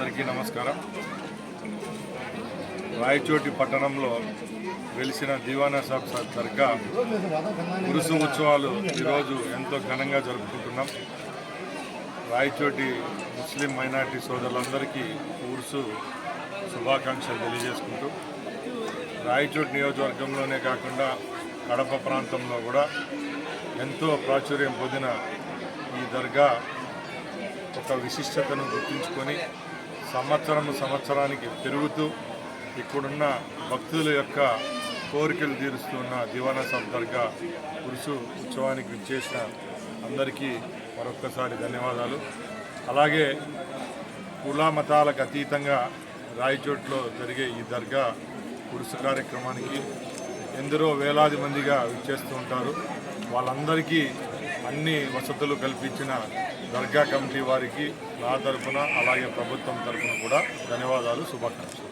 అందరికీ నమస్కారం. రాయచోటి పట్టణంలో వెలిసిన దీవానా సాబ్ దర్గా గురుసు ఉత్సవాలు ఈరోజు ఎంతో ఘనంగా జరుపుకుంటున్నాం. రాయచోటి ముస్లిం మైనార్టీ సోదరులందరికీ ఉరుసు శుభాకాంక్షలు తెలియజేసుకుంటూ రాయచోటి నియోజకవర్గంలోనే కాకుండా కడప ప్రాంతంలో కూడా ఎంతో ప్రాచుర్యం పొందిన ఈ దర్గా ఒక విశిష్టతను గుర్తుంచుకొని సంవత్సరం సంవత్సరానికి పెరుగుతూ ఇక్కడున్న భక్తుల యొక్క కోరికలు తీరుస్తున్న దివానా సాబ్ దర్గా పురుషు ఉత్సవానికి విచ్చేసిన అందరికీ మరొక్కసారి ధన్యవాదాలు. అలాగే కుల మతాలకు అతీతంగా రాయచోట్లో జరిగే ఈ దర్గా పురుషు కార్యక్రమానికి ఎందరో వేలాది మందిగా విచ్చేస్తూ ఉంటారు. వాళ్ళందరికీ అన్ని వసతులు కల్పించిన దర్గా కమిటీ వారికి నా తరఫున అలాగే ప్రభుత్వం తరఫున కూడా ధన్యవాదాలు శుభాకాంక్షలు.